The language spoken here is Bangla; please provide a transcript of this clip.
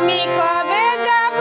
আমি কবে যাব?